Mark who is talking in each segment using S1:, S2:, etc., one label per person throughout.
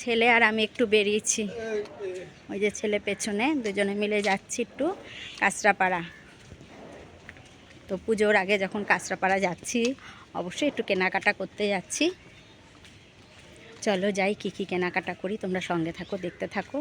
S1: ছেলে আর আমি একটু বেরিয়েছি। ওই যে ছেলে পেছনে, দুজনে মিলে যাচ্ছি একটু কাঁচরাপাড়া তো পুজোর আগে যখন কাঁচরাপাড়া যাচ্ছি, অবশ্যই একটু কেনাকাটা করতে যাচ্ছি। চলো যাই কী কী কেনাকাটা করি, তোমরা সঙ্গে থাকো, দেখতে থাকো।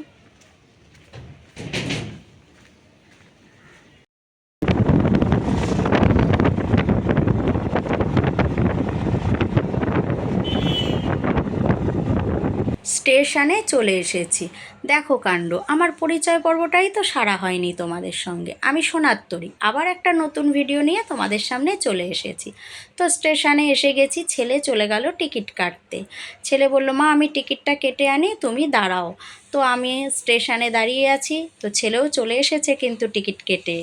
S1: স্টেশনে চলে এসেছি। দেখো কাণ্ড, আমার পরিচয় পর্বটাই তো সারা হয়নি তোমাদের সঙ্গে। আমি সোনাত্তরী, আবার একটা নতুন ভিডিও নিয়ে তোমাদের সামনে চলে এসেছি। তো স্টেশনে এসে গেছি, ছেলে চলে গেল টিকিট কাটতে। ছেলে বলল, মা, আমি টিকিটটা কেটে আনি, তুমি দাঁড়াও। তো আমি স্টেশনে দাঁড়িয়ে আছি, তো ছেলেও চলে এসেছে কিন্তু টিকিট কেটে।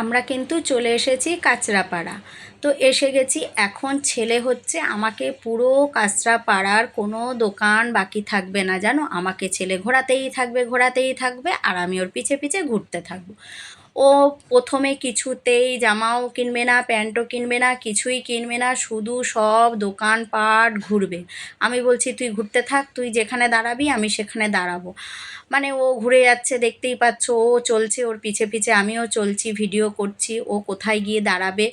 S1: আমরা কিন্তু চলে এসেছি কাঁচরাপাড়া। তো এসে গেছি, এখন ছেলে হচ্ছে আমাকে পুরো কাঁচরাপাড়ার কোনো দোকান বাকি থাকবে না, জানো? আমাকে ছেলে ঘোরাতেই থাকবে ঘোরাতেই থাকবে, আর আমি ওর পিছে পিছে ঘুরতে থাকব। ও প্রথমে কিছুতেই জামাও কিনবে না, প্যান্টও কিনবে না, কিছুই কিনবে না, শুধু সব দোকানপাট ঘুরবে। আমি বলছি, তুই ঘুরতে থাক, তুই যেখানে দাঁড়াবি, আমি সেখানে দাঁড়াবো। মানে ও ঘুরে যাচ্ছে, দেখতেই পাচ্ছ, ও চলছে, ওর পিছে পিছে আমিও চলছি, ভিডিও করছি, ও কোথায় গিয়ে দাঁড়াবে?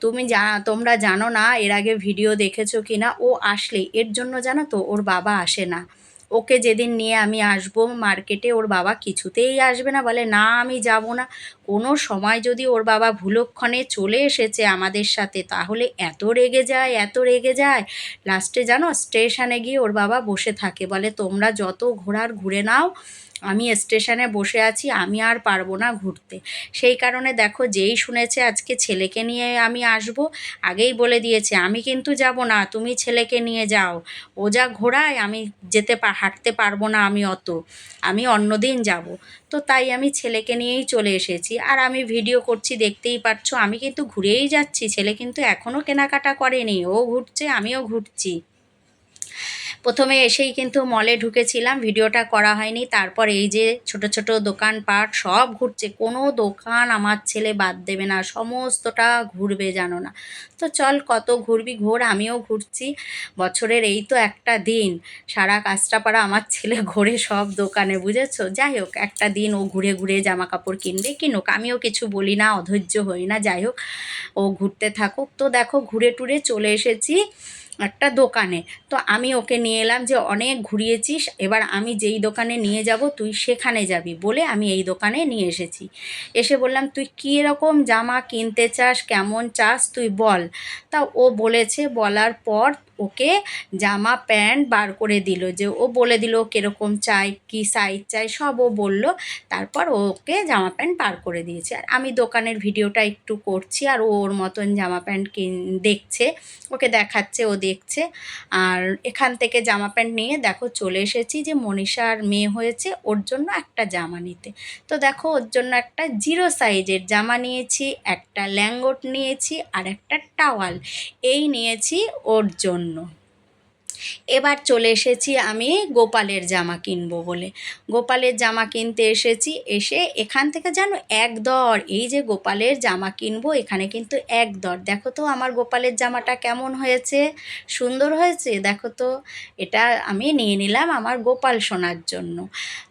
S1: তুমি জা তোমরা জানো না, এর আগে ভিডিও দেখেছ কি না ও আসলে, এর জন্য জানো তো, ওর বাবা আসে না। ওকে যেদিন নিয়ে আমি আসব মার্কেটে, ওর বাবা কিছুতেই আসবে না। বলে, না, আমি যাব না। কোনো সময় যদি ওর বাবা ভুলক্ষণে চলে এসেছে আমাদের সাথে, তাহলে এত রেগে যায়, এত রেগে যায়। লাস্টে জানো, স্টেশনে গিয়ে ওর বাবা বসে থাকে। বলে, তোমরা যত ঘোরার ঘুরে নাও আমি স্টেশনে বসে আছি, আমি আর পারব না ঘুরতে। সেই কারণে দেখো, যেই শুনেছে আজকে ছেলেকে নিয়ে আমি আসব, আগেই বলে দিয়েছে, আমি কিন্তু যাব না, তুমি ছেলেকে নিয়ে যাও। ও যা ঘোরায় আমি যেতে হাঁটতে পারব না আমি অত। আমি অন্যদিন যাব। তো তাই আমি ছেলেকে নিয়েই চলে এসেছি। আর আমি ভিডিও করছি, দেখতেই পাচ্ছ, আমি কিন্তু ঘুরেই যাচ্ছি। ছেলে কিন্তু এখনও কেনাকাটা করেনি, ও ঘুরছে, আমিও ঘুরছি। প্রথমে এসেই কিন্তু মলে ঢুকেছিলাম, ভিডিওটা করা হয়নি। তারপর এই যে ছোট ছোট দোকানপাট সব ঘুরছে, কোনো দোকান আমার ছেলে বাদ দেবে না, সমস্তটা ঘুরবে জানো না। তো চল কত ঘুরবি ঘোর, আমিও ঘুরছি। বছরের এই তো একটা দিন, সারা কাঁচরাপাড়া আমার ছেলে ঘোরে সব দোকানে, বুঝেছ? যাই হোক, একটা দিন ও ঘুরে ঘুরে জামা কাপড় কিনবে, কিনুক। আমিও কিছু বলি না, অধৈর্য হই না, যাই হোক, ও ঘুরতে থাকুক। তো দেখো, ঘুরে টুরে চলে এসেছি। একটা দোকানে। তো আমি ওকে নিয়ে এলাম যে, অনেক ঘুরিয়েছিস, এবার আমি যেই দোকানে নিয়ে যাব, তুই সেখানে যাবি, বলে আমি এই দোকানে নিয়ে এসেছি। এসে বললাম, তুই কী রকম জামা কিনতে চাস, কেমন চাস, তুই বল। তা ও বলেছে, বলার পর ওকে জামা, প্যান্ট বার করে দিল যে ও বলে দিল কীরকম চাই, কী সাইজ চাই, সব ও বলল। তারপর ওকে জামা, প্যান্ট বার করে দিয়েছে। আর আমি দোকানের ভিডিওটা একটু করছি আর ওর মতন জামা, প্যান্ট কিন, দেখছে, ওকে দেখাচ্ছে, ও দেখছে। আর এখান থেকে জামা, প্যান্ট নিয়ে দেখো চলে এসেছি যে মনীষার মেয়ে হয়েছে, ওর জন্য একটা জামা নিতে। তো দেখো ওর জন্য একটা জিরো সাইজের জামা নিয়েছি, একটা ল্যাঙ্গট নিয়েছি আর একটা টাওয়াল। এই নিয়েছি ওর জন্য। no. এবার চলে এসেছি আমি গোপালের জামা কিনবো বলে। গোপালের জামা কিনতে এসেছি, এসে এখান থেকে যেন এক দর, এই যে গোপালের জামা কিনবো, এখানে কিন্তু এক দর। দেখো তো আমার গোপালের জামাটা কেমন হয়েছে, সুন্দর হয়েছে? দেখো তো, এটা আমি নিয়ে নিলাম আমার গোপাল সোনার জন্য।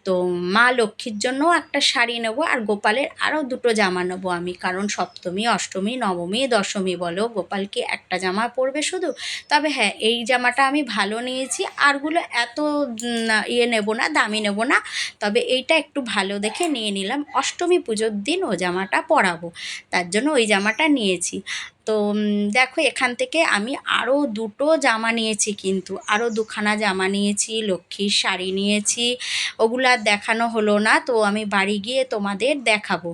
S1: তো মা লক্ষ্মীর জন্য একটা শাড়ি নেব আর গোপালের আরও দুটো জামা নেব আমি, কারণ সপ্তমী, অষ্টমী, নবমী, দশমী বলো গোপালকে একটা জামা পরবে শুধু? তবে হ্যাঁ এই জামাটা আমি ভালো নিয়েছি। আরগুলো এত ইয়ে নেব না, দামি নেব না। তবে এইটা একটু ভালো দেখে নিয়ে নিলাম। অষ্টমী পুজোর দিন ও জামাটা পরাবো। তার জন্য ওই জামাটা নিয়েছি। তো দেখো এখান থেকে আমি আরও দুটো জামা নিয়েছি কিন্তু। আরও দুখানা জামা নিয়েছি, লক্ষ্মীর শাড়ি নিয়েছি, ওগুলো আর দেখানো হলো না, তো আমি বাড়ি গিয়ে তোমাদের দেখাবো।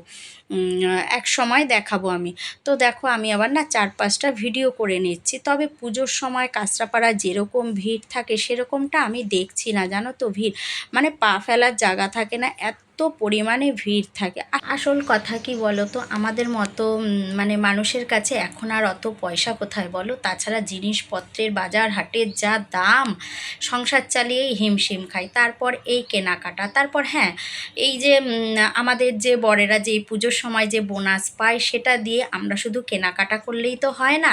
S1: এক সময় দেখাবো আমি। তো দেখো আমি আবার না চার পাঁচটা ভিডিও করে নিচ্ছি। তবে পুজোর সময় কাঁচরাপাড়া যেরকম ভিড় থাকে সেরকমটা আমি দেখছি না, জানো তো ভিড়। মানে পা ফেলার জায়গা থাকে না, এত পরিমাণে ভিড় থাকে। আসল কথা কি বলো তো আমাদের মতো মানে মানুষের কাছে এখন আর অত পয়সা কোথায় বলো? তাছাড়া জিনিসপত্রের বাজার হাটের যা দাম, সংসার চালিয়েই হিমশিম খাই। তারপর এই কেনাকাটা, তারপর হ্যাঁ এই যে আমাদের যে বরেরা যে পুজোর সময় যে বোনাস পায়, সেটা দিয়ে আমরা শুধু কেনাকাটা করলেই তো হয় না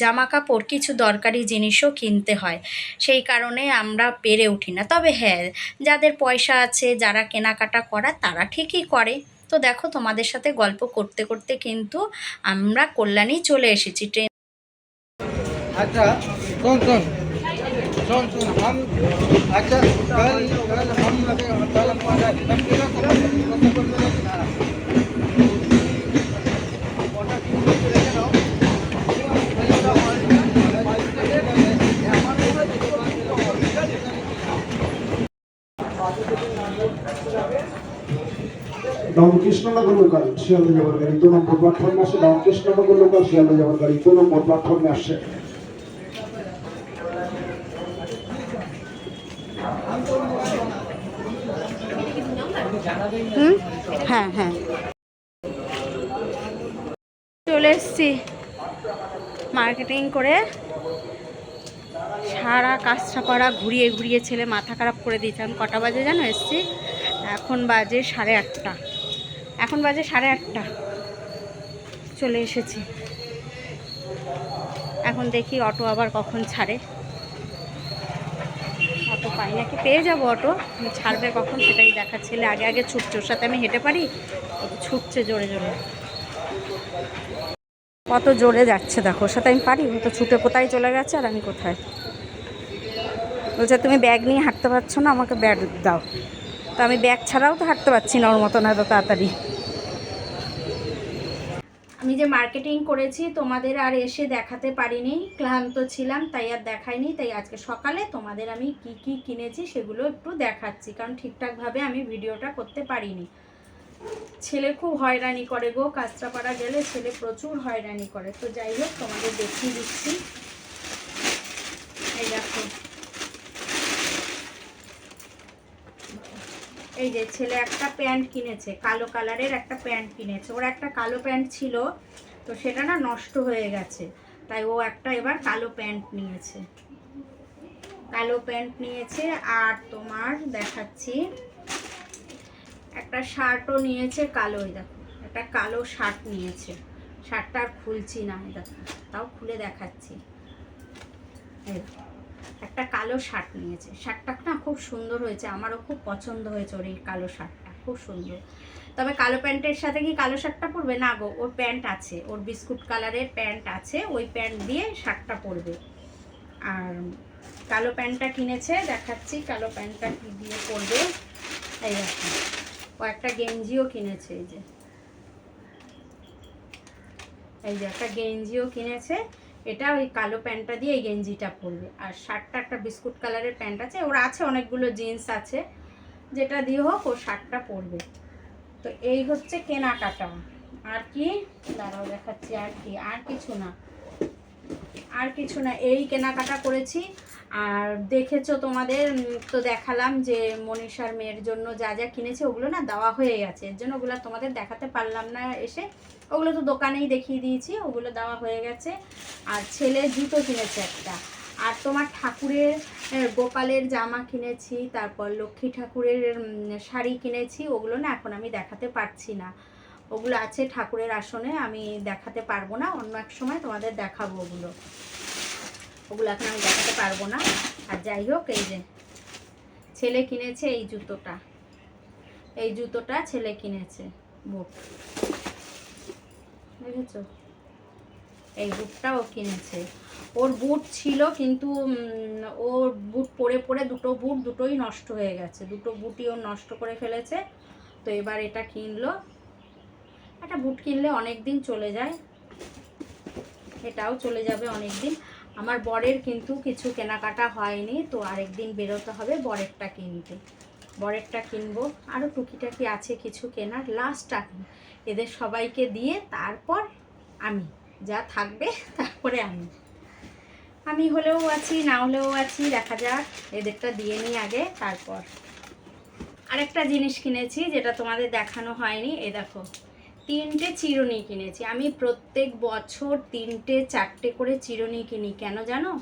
S1: জামা কাপড় কিছু দরকারি জিনিসও কিনতে হয়। সেই কারণে আমরা পেরে উঠি না। তবে হ্যাঁ যাদের পয়সা আছে, যারা কেনাকাটা কেনাকাটা করা তারা ঠিকই করে তো দেখো তোমাদের সাথে গল্প করতে করতে কিন্তু আমরা কল্যাণী চলে এসেছি ট্রেন
S2: আচ্ছা
S3: আচ্ছা লোকাল যাওয়ার গাড়ি, দু নম্বর প্ল্যাটফর্মে আসে লোকাল যাওয়ার গাড়ি, দু নম্বর প্ল্যাটফর্মে
S1: হুম? হ্যাঁ হ্যাঁ। চলে এসছি মার্কেটিং করে। সারা কাঁচরাপাড়া ঘুরিয়ে ঘুরিয়ে ছেলে মাথা খারাপ করে দিয়েছে। আমি কটা বাজে জানো? এসছি। এখন বাজে সাড়ে আটটা। এখন বাজে সাড়ে আটটা। চলে এসেছি। এখন দেখি অটো আবার কখন ছাড়ে। অটো পাই নাকি পেয়ে যাব অটো? ছাড়বে কখন সেটাই দেখা ছেলে আগে আগে ছুটছে ওর সাথে আমি হেঁটে পারি ছুটছে জোরে জোরে। কত জোরে যাচ্ছে দেখো, ওর সাথে আমি পারি? ও তো ছুটে কোথায় চলে গেছে আর আমি কোথায়? বলছে, তুমি ব্যাগ নিয়ে হাঁটতে পারছ না, আমাকে ব্যাগ দাও। তো আমি ব্যাগ ছাড়াও তো হাঁটতে পারছি না ওর মতন এত তাড়াতাড়ি। আমি যে মার্কেটিং করেছি তোমাদের আর এসে দেখাতে পারিনি, ক্লান্ত ছিলাম, তাই আর দেখাইনি। তাই আজকে সকালে তোমাদের আমি কি কি কিনেছি সেগুলো একটু দেখাচ্ছি, কারণ ঠিকঠাকভাবে আমি ভিডিওটা করতে পারিনি। ছেলে খুব হয়রানি করে গো, কাঁচরাপাড়া গেলে ছেলে প্রচুর হয়রানি করে। তো যাই হোক, তোমাদের দেখিয়ে দিচ্ছি। এই দেখো। এই যে ছেলে একটা প্যান্ট কিনেছে, কালো কালারের একটা প্যান্ট কিনেছে। ওর একটা কালো প্যান্ট ছিল, তো সেটা না নষ্ট হয়ে গেছে। তাই ও একটা এবার কালো প্যান্ট নিয়েছে। কালো প্যান্ট নিয়েছে, আর তোমার দেখাচ্ছি, একটা শার্টও নিয়েছে কালোই দেখো। একটা কালো শার্ট নিয়েছে। শার্টটা আর খুলছি না দেখো। তাও খুলে দেখাচ্ছি। একটা কালো শার্ট নিয়েছে। শার্টটা না খুব সুন্দর হয়েছে, আমারও খুব পছন্দ হয়েছে ওর এই কালো শার্টটা, খুব সুন্দর। তবে কালো প্যান্টের সাথে কি কালো শার্টটা পরবে? না গো, ওর প্যান্ট আছে, ওর বিস্কুট কালারের প্যান্ট আছে, ওই প্যান্ট দিয়ে শার্টটা পরবে। আর কালো প্যান্টটা কিনেছে, দেখাচ্ছি কালো প্যান্টটা কী দিয়ে পরবে। এই ও একটা গেঞ্জিও কিনেছে, এই যে। এই যে একটা গেঞ্জিও কিনেছে এটা ওই কালো প্যান্টটা দিয়ে এই গেঞ্জিটা পরবে। আর শার্টটা একটা বিস্কুট কালারের প্যান্ট আছে, ওর আছে অনেকগুলো জিন্স আছে, যেটা দিয়ে হোক ও শার্টটা পরবে। তো এই হচ্ছে কেনাকাটা। আর কি? দাঁড়াও দেখাচ্ছি, আর কি? আর কিছু না। আর কিছু না, এই কেনাকাটা করেছি। আর দেখেছ তোমাদের তো দেখালাম যে মনীষার মেয়ের জন্য যা যা কিনেছে, ওগুলো না দেওয়া হয়ে গেছে। এর জন্য ওগুলো তোমাদের দেখাতে পারলাম না এসে। ওগুলো তো দোকানেই দেখিয়ে দিয়েছি, ওগুলো দেওয়া হয়ে গেছে। আর ছেলে জুতো কিনেছে একটা। আর তোমার ঠাকুরের গোপালের জামা কিনেছি, তারপর লক্ষ্মী ঠাকুরের শাড়ি কিনেছি, ওগুলো না এখন আমি দেখাতে পারছি না। ওগুলো আছে ঠাকুরের আসনে, আমি দেখাতে পারব না, অন্য এক সময় তোমাদের দেখাবো ওগুলো। ওগুলো এখন আমি দেখাতে পারব না। আর যাই হোক, এই যে, ছেলে কিনেছে এই জুতোটা। এই জুতোটা ছেলে কিনেছে, বুট। বুঝেছ? এই বুটটা ও কিনেছে। ওর বুট ছিল কিন্তু ওর বুট পরে পরে দুটো বুট দুটোই নষ্ট হয়ে গেছে। দুটো বুটই ও নষ্ট করে ফেলেছে। তো এবার এটা কিনলো। একটা বুট কিনলে অনেক দিন চলে যায়। এটাও চলে যাবে অনেক দিন আমার বরের কিন্তু কিছু কেনাকাটা হয়নি, তো আরেক দিন বেরোতে হবে বরেরটা কিনতে। বরেরটা কিনবো। আরও টুকিটাকি আছে কিছু কেনার। লাস্ট টাকি এদের সবাইকে দিয়ে তারপর আমি। যা থাকবে তারপরে আমি। আমি হলেও আছি, না হলেও আছি, দেখা যাক। এদেরটা দিয়ে নিই আগে, তারপর। আরেকটা জিনিস কিনেছি, যেটা তোমাদের দেখানো হয়নি। এই দেখো। তিনটে চিরুনি কিনেছি। আমি প্রত্যেক বছর তিনটে, চারটে করে চিরুনি কিনি। কেন জানো?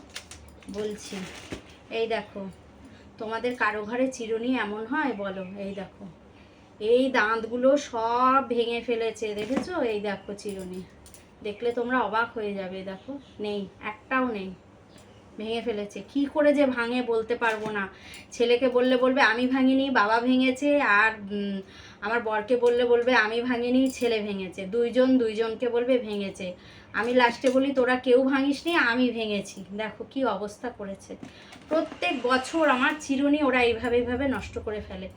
S1: বলছি। এই দেখো, তোমাদের কারও ঘরে চিরুনি এমন হয়? বলো, এই দেখো। এই দাঁতগুলো সব ভেঙে ফেলেছে, দেখেছ? এই দেখো চিরুনি। দেখলে তোমরা অবাক হয়ে যাবে, দেখো। নেই, একটাও নেই। ভেঙে ফেলেছে। কি করে যে ভাঙে বলতে পারব না। ছেলেকে বললে বলবে, আমি ভাঙিনি, বাবা ভেঙেছে। আর আমার বরকে বললে বলবে, আমি ভাঙিনি, ছেলে ভেঙেছে। দুইজন দুইজনকে বলবে, ভেঙেছে। আমি লাস্টে বলি, তোরা কেউ ভাঙিসনি, আমি ভেঙেছি। দেখো কি অবস্থা করেছে। প্রত্যেক বছর আমার চিরুনি ওরা এইভাবে এইভাবে নষ্ট করে ফেলে।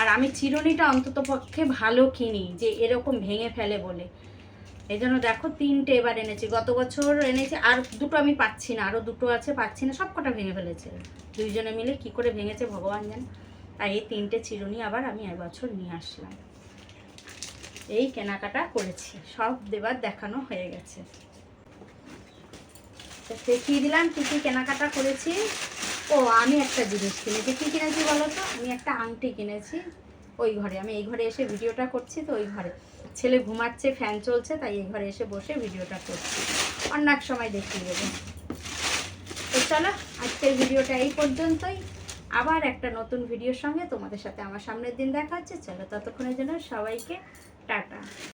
S1: আর আমি চিরুনিটা অন্তত পক্ষে ভালো কিনি, যে এরকম ভেঙে ফেলে বলে। এই জন্য দেখো তিনটে এবার এনেছি। গত বছর এনেছি, আর দুটো আমি পাচ্ছি না আরও দুটো আছে, পাচ্ছি না সব কটা ভেঙে ফেলেছে। দুইজনে মিলে কি করে ভেঙেছে ভগবান জানে। তাই এই তিনটে চিরুনি আবার আমি এবছর নিয়ে আসলাম। এই কেনাকাটা করেছি, সব দেবার দেখানো হয়ে গেছে। তো দেখিয়ে দিলাম কী কী কেনাকাটা করেছি। ও, আমি একটা জিনিস কিনেছি, কী কিনেছি বলো তো? আমি একটা আংটি কিনেছি, ওই ঘরে। আমি এই ঘরে এসে ভিডিওটা করছি তো ওই ঘরে। ছেলে ঘুমাচ্ছে ফ্যান চলছে, তাই এই ঘরে এসে বসে ভিডিওটা করছি। অন্য এক সময় দেখিয়ে দেবো। তো চলো, আজকের ভিডিওটা এই পর্যন্তই। আবার একটা নতুন ভিডিওর সঙ্গে তোমাদের সাথে আমার সামনের দিন দেখা হচ্ছে। চলো, ততক্ষণের জন্য সবাইকে টাটা।